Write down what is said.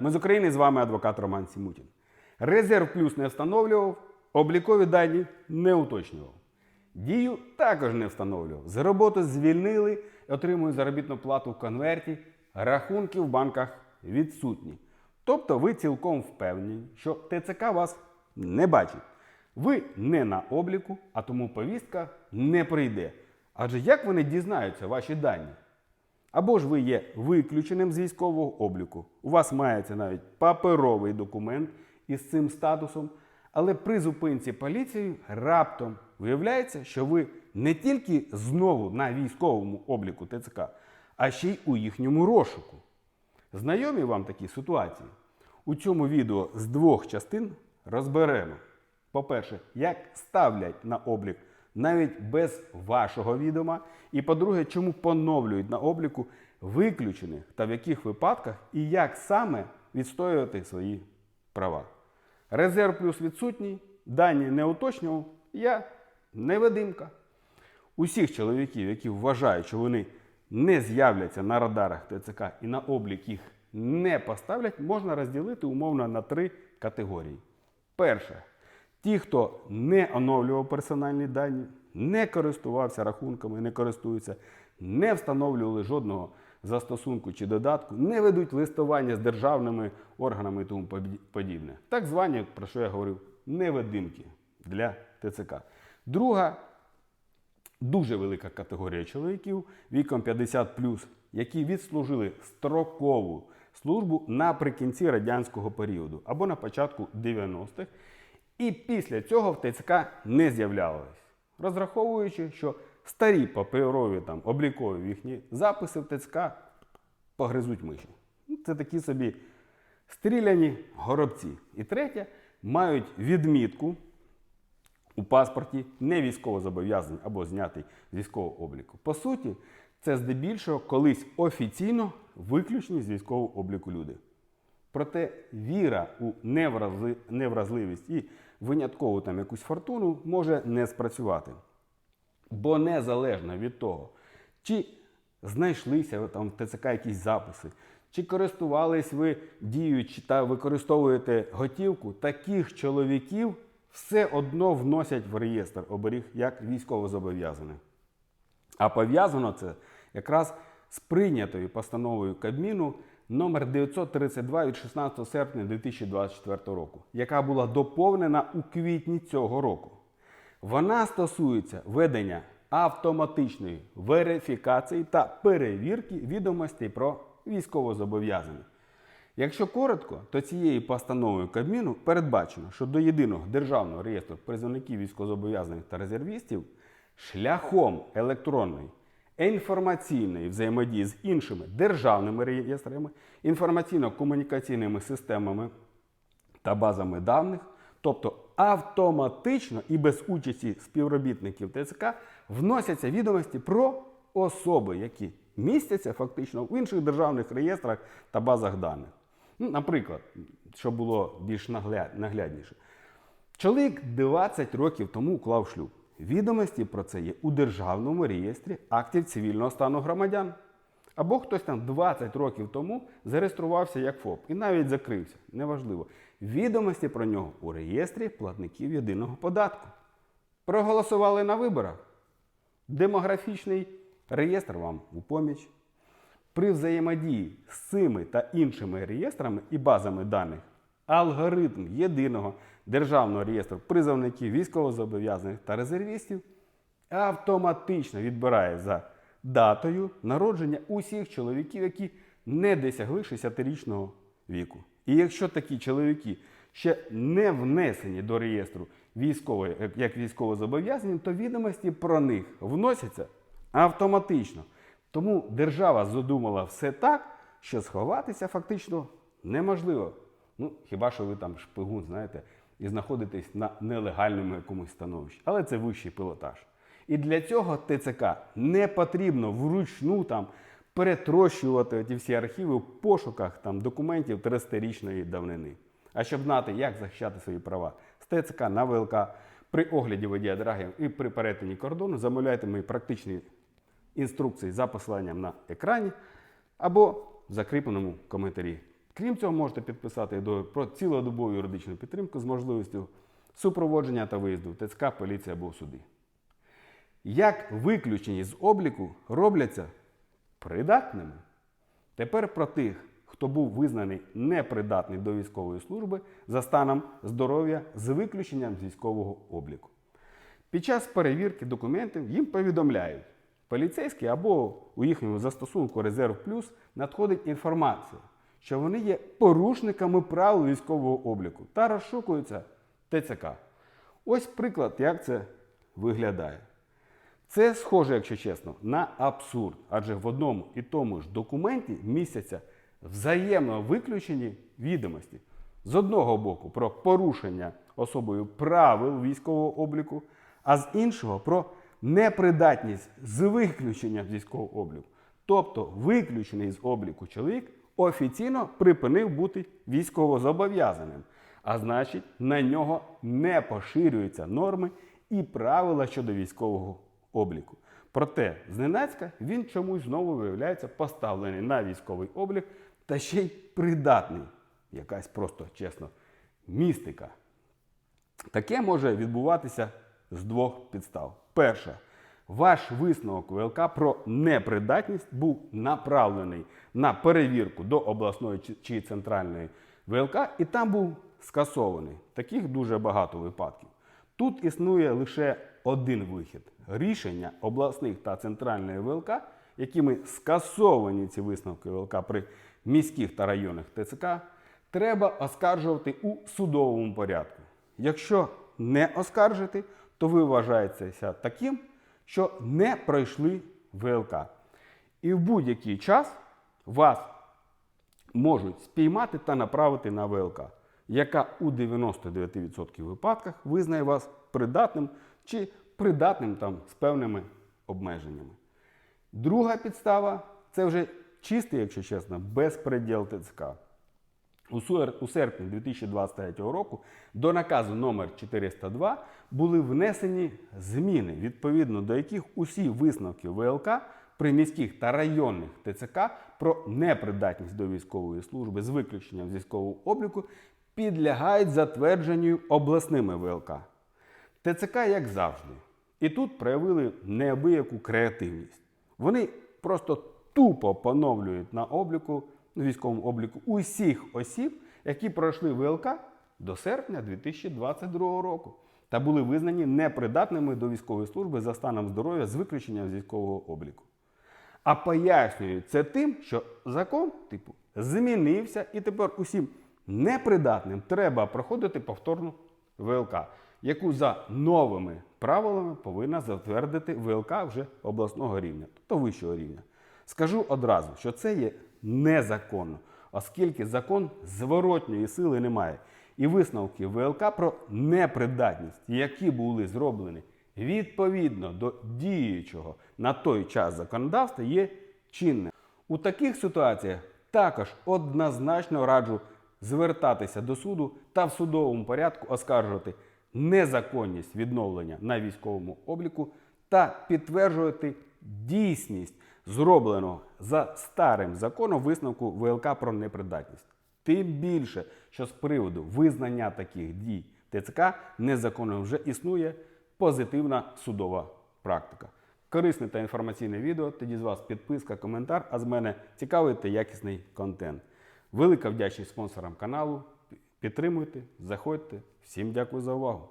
Ми з України з вами адвокат Роман Сімутін. Резерв плюс не встановлював, облікові дані не уточнював. Дію також не встановлював. З роботи звільнили, отримують заробітну плату в конверті, рахунки в банках відсутні. Тобто ви цілком впевнені, що ТЦК вас не бачить. Ви не на обліку, а тому повістка не прийде. Адже як вони дізнаються ваші дані? Або ж ви є виключеним з військового обліку. У вас мається навіть паперовий документ із цим статусом, але при зупинці поліцією раптом виявляється, що ви не тільки знову на військовому обліку ТЦК, а ще й у їхньому розшуку. Знайомі вам такі ситуації? У цьому відео з двох частин розберемо. По-перше, як ставлять на облік навіть без вашого відома. І по-друге, чому поновлюють на обліку виключених та в яких випадках і як саме відстоювати свої права. Резерв плюс відсутній, дані не уточнював, я невидимка. Усіх чоловіків, які вважають, що вони не з'являться на радарах ТЦК і на облік їх не поставлять, можна розділити умовно на три категорії. Перше, ті, хто не оновлював персональні дані, не користувався рахунками, не користуються, не встановлювали жодного застосунку чи додатку, не ведуть листування з державними органами і тому подібне. Так звані, про що я говорив, невидимки для ТЦК. Друга дуже велика категорія чоловіків віком 50 які відслужили строкову службу наприкінці радянського періоду або на початку 90-х, і після цього в ТЦК не з'являлись, розраховуючи, що старі паперові там облікові їхні записи в ТЦК погризуть миші. Ну, Це такі собі стріляні горобці. І третє, мають відмітку у паспорті не військовозобов'язаний або знятий з військового обліку. По суті, це здебільшого колись офіційно виключені з військового обліку люди. Проте віра у невразливість і виняткову там якусь фортуну може не спрацювати. Бо незалежно від того, чи знайшлися там в ТЦК якісь записи, чи користувались ви діючи та використовуєте готівку, таких чоловіків все одно вносять в реєстр оберіг як військовозобов'язаних. А пов'язано це якраз з прийнятою постановою Кабміну номер 932 від 16 серпня 2024 року, яка була доповнена у квітні цього року. Вона стосується ведення автоматичної верифікації та перевірки відомостей про військовозобов'язаних. Якщо коротко, то цією постановою Кабміну передбачено, що до єдиного державного реєстру призовників військовозобов'язаних та резервістів шляхом електронної інформаційної взаємодії з іншими державними реєстрами, інформаційно-комунікаційними системами та базами даних, тобто автоматично і без участі співробітників ТЦК вносяться відомості про особи, які містяться фактично в інших державних реєстрах та базах даних. Ну, наприклад, щоб було більш нагля- наглядніше. Чоловік 20 років тому уклав шлюб. Відомості про це є у державному реєстрі актів цивільного стану громадян. Або хтось там 20 років тому зареєструвався як ФОП і навіть закрився. Неважливо. Відомості про нього у реєстрі платників єдиного податку. Проголосували на виборах. Демографічний реєстр вам у поміч. При взаємодії з цими та іншими реєстрами і базами даних алгоритм єдиного державного реєстру призовників військовозобов'язаних та резервістів автоматично відбирає за датою народження усіх чоловіків, які не досягли 60-річного віку. І якщо такі чоловіки ще не внесені до реєстру військової, як військовозобов'язані, то відомості про них вносяться автоматично. Тому держава задумала все так, що сховатися фактично неможливо. Ну, хіба що ви там шпигун, знаєте, і знаходитесь на нелегальному якомусь становищі. Але це вищий пілотаж. І для цього ТЦК не потрібно вручну там перетрощувати ті всі архіви в пошуках там, документів 30-річної давнини. А щоб знати, як захищати свої права з ТЦК на ВЛК при огляді водія драгів і при перетині кордону, замовляйте мої практичні інструкції за посиланням на екрані або в закріпленому коментарі Крім цього, можете підписати договір про цілодобову юридичну підтримку з можливістю супроводження та виїзду в ТЦК, поліція або в суди. Як виключені з обліку робляться придатними? Тепер про тих, хто був визнаний непридатний до військової служби за станом здоров'я з виключенням з військового обліку. Під час перевірки документів їм повідомляють, поліцейські або у їхньому застосунку Резерв Плюс надходить інформація, що вони є порушниками правил військового обліку та розшукуються ТЦК. Ось приклад, як це виглядає. Це схоже, якщо чесно, на абсурд, адже в одному і тому ж документі містяться взаємно виключені відомості. З одного боку про порушення особою правил військового обліку, а з іншого про непридатність з виключенням військового обліку. Тобто виключений з обліку чоловік офіційно припинив бути військовозобов'язаним, а значить, на нього не поширюються норми і правила щодо військового обліку. Проте, зненацька він чомусь знову виявляється поставлений на військовий облік та ще й придатний. Якась просто чесно містика. Таке може відбуватися з двох підстав. Перша, ваш висновок ВЛК про непридатність був направлений на перевірку до обласної чи- центральної ВЛК, і там був скасований. Таких дуже багато випадків. Тут існує лише один вихід рішення обласних та центральної ВЛК, якими скасовані ці висновки ВЛК при міських та районних ТЦК, треба оскаржувати у судовому порядку. Якщо не оскаржити, то ви вважаєтеся таким, що не пройшли ВЛК. І в будь-який час вас можуть спіймати та направити на ВЛК, яка у 99% випадках визнає вас придатним чи придатним там з певними обмеженнями. Друга підстава це вже чистий, якщо чесно, безпреділ ТЦК. У серпні 2023 року до наказу номер 402 були внесені зміни, відповідно до яких усі висновки ВЛК при міських та районних ТЦК про непридатність до військової служби з виключенням з військового обліку підлягають затвердженню обласними ВЛК. ТЦК, як завжди, і тут проявили неабияку креативність. Вони просто тупо поновлюють на обліку, військовому обліку усіх осіб, які пройшли ВЛК до серпня 2022 року та були визнані непридатними до військової служби за станом здоров'я з виключенням з військового обліку. А пояснюють це тим, що закон, типу, змінився, і тепер усім непридатним треба проходити повторну ВЛК, яку за новими правилами повинна затвердити ВЛК вже обласного рівня, тобто вищого рівня. Скажу одразу, що це є незаконно, оскільки закон зворотньої сили не має. І висновки ВЛК про непридатність, які були зроблені відповідно до діючого на той час законодавства, є чинним. У таких ситуаціях також однозначно раджу звертатися до суду та в судовому порядку оскаржувати незаконність відновлення на військовому обліку та підтверджувати дійсність зробленого за старим законом висновку ВЛК про непридатність. Тим більше, що з приводу визнання таких дій ТЦК незаконним вже існує позитивна судова практика. Корисне та інформаційне відео. Тоді з вас підписка, коментар, а з мене цікавий та якісний контент. Велика вдячність спонсорам каналу. Підтримуйте, заходьте. Всім дякую за увагу.